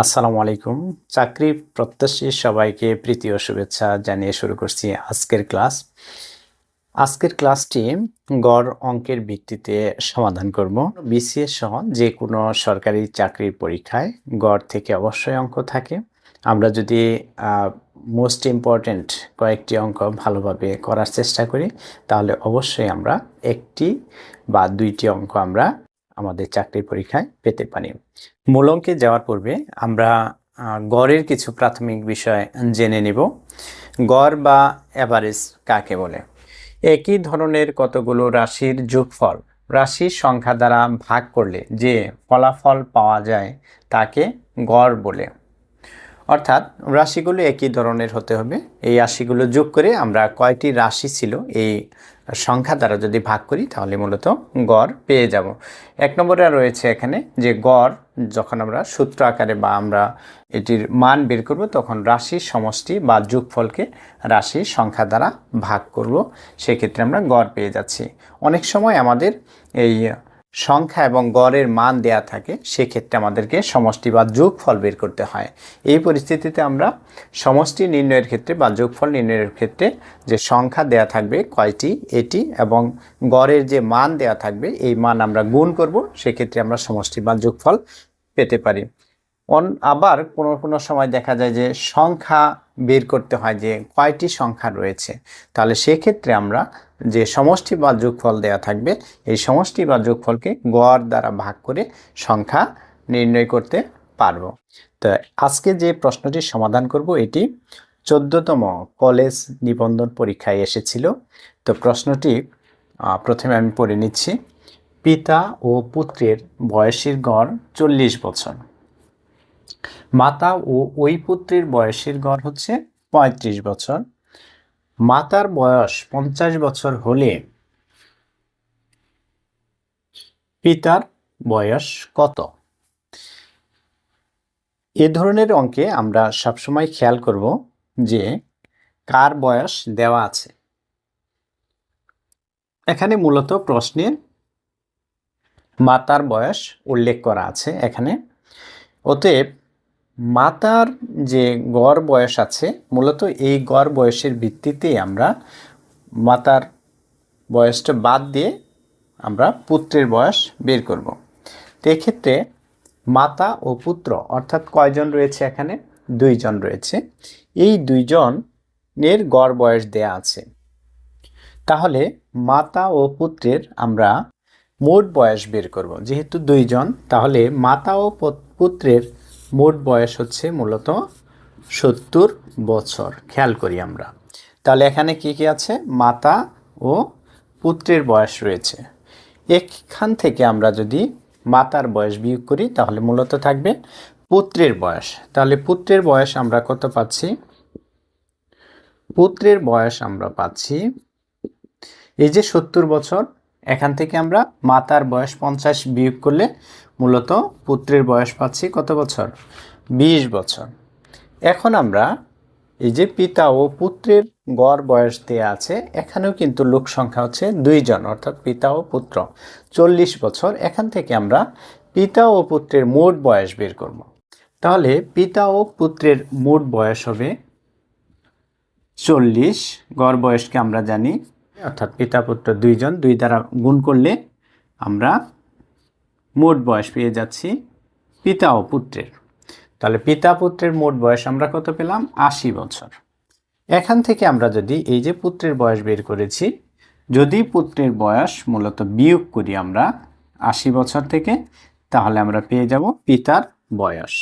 আসসালামু আলাইকুম। চাকরি প্রত্যাশী সবাইকে প্রীতি ও শুভেচ্ছা জানিয়ে শুরু করছি আজকের ক্লাস। আজকের ক্লাসটি গড় অঙ্কের ভিত্তিতে সমাধান করব। বিসিএস সহ যে কোনো সরকারি চাকরির পরীক্ষায় গড় থেকে অবশ্যই অঙ্ক থাকে। আমরা যদি মোস্ট ইম্পর্ট্যান্ট কয়েকটি অঙ্ক ভালোভাবে করার চেষ্টা করি, তাহলে অবশ্যই আমরা একটি বা দুইটি অঙ্ক আমরা আমাদের চাকরির পরীক্ষায় পেতে পারি। মূল অঙ্কে যাওয়ার পূর্বে আমরা গড়ের কিছু প্রাথমিক বিষয় জেনে নেব। গড় বা অ্যাভারেজ কাকে বলে? একই ধরনের কতগুলো রাশির যোগফল? রাশির সংখ্যা দ্বারা ভাগ করলে যে ফলাফল পাওয়া যায় তাকে গড় বলে। অর্থাৎ রাশিগুলো একই ধরনের হতে হবে। এই রাশিগুলো যোগ করে আমরা কয়টি রাশি ছিল এই সংখ্যা দ্বারা যদি ভাগ করি, তাহলে মূলত গড় পেয়ে যাব। এক নম্বরে রয়েছে এখানে যে গড়, যখন আমরা সূত্র আকারে বা আমরা এটির মান বের করব, তখন রাশির সমষ্টি বা যোগফলকে রাশির সংখ্যা দ্বারা ভাগ করব। সেক্ষেত্রে আমরা গড় পেয়ে যাচ্ছি। অনেক সময় আমাদের এই সংখ্যা এবং গড়ের মান দেয়া থাকে, সেক্ষেত্রে আমাদেরকে সমষ্টি বা যোগফল বের করতে হয়। এই পরিস্থিতিতে আমরা সমষ্টি নির্ণয়ের ক্ষেত্রে বা যোগফল নির্ণয়ের ক্ষেত্রে যে সংখ্যা দেয়া থাকবে কয়টি, এটি এবং গড়ের যে মান দেয়া থাকবে, এই মান আমরা গুণ করব, সেক্ষেত্রে আমরা সমষ্টি বা যোগফল পেতে পারি। অন, আবার কোনো কোনো সময় দেখা যায় যে সংখ্যা বের করতে হয় যে কয়টি সংখ্যা রয়েছে, তাহলে সেক্ষেত্রে আমরা যে সমষ্টি বা যোগফল দেয়া থাকবে, এই সমষ্টি বা যোগফলকে গড় দ্বারা ভাগ করে সংখ্যা নির্ণয় করতে পারব। তো আজকে যে প্রশ্নটি সমাধান করব, এটি চোদ্দতম কলেজ নিবন্ধন পরীক্ষায় এসেছিল। তো প্রশ্নটি প্রথমে আমি পড়ে নিচ্ছি। পিতা ও পুত্রের বয়সের গড় চল্লিশ বছর। মাতা ও ওই পুত্রের বয়সের গড় হচ্ছে পঁয়ত্রিশ বছর। মাতার বয়স পঞ্চাশ বছর হলে পিতার বয়স কত? এ ধরনের অঙ্কে আমরা সবসময় খেয়াল করব যে কার বয়স দেওয়া আছে। এখানে মূলত প্রশ্নের মাতার বয়স উল্লেখ করা আছে এখানে। অতএব মাতার যে গড় বয়স আছে, মূলত এই গড় বয়সের ভিত্তিতে আমরা মাতার বয়সটা বাদ দিয়ে আমরা পুত্রের বয়স বের করব। তো এক্ষেত্রে মাতা ও পুত্র, অর্থাৎ কয়জন রয়েছে এখানে? দুইজন রয়েছে। এই দুইজনের গড় বয়স দেয়া আছে। তাহলে মাতা ও পুত্রের আমরা মোট বয়স বের করব। যেহেতু দুইজন, তাহলে মাতা ও পুত্রের মোট বয়স হচ্ছে মূলত সত্তর বছর। খেয়াল করি আমরা। তাহলে এখানে কি কি আছে? মাতা ও পুত্রের বয়স রয়েছে। এখান থেকে আমরা যদি মাতার বয়স বিয়োগ করি, তাহলে মূলত থাকবে পুত্রের বয়স। তাহলে পুত্রের বয়স আমরা কত পাচ্ছি? পুত্রের বয়স আমরা পাচ্ছি এই যে সত্তর বছর এখান থেকে আমরা মাতার বয়স পঞ্চাশ বিয়োগ করলে মূলত পুত্রের বয়স পাচ্ছি কত বছর? বিশ বছর। এখন আমরা এই যে পিতা ও পুত্রের গড় বয়স দেয়া আছে, এখানেও কিন্তু লোক সংখ্যা হচ্ছে দুইজন, অর্থাৎ পিতা ও পুত্র। চল্লিশ বছর, এখান থেকে আমরা পিতা ও পুত্রের মোট বয়স বের করব। তাহলে পিতা ও পুত্রের মোট বয়স হবে চল্লিশ, গড় বয়সকে আমরা জানি অর্থাৎ পিতা পুত্র দুইজন, দুই দ্বারা গুণ করলে আমরা মোট বয়স পেয়ে যাচ্ছি পিতা ও পুত্রের। তাহলে পিতা পুত্রের মোট বয়স আমরা কত পেলাম? আশি বছর। এখান থেকে আমরা যদি এই যে পুত্রের বয়স বের করেছি, যদি পুত্রের বয়স মূলত বিয়োগ করি আমরা আশি বছর থেকে, তাহলে আমরা পেয়ে যাব পিতার বয়স।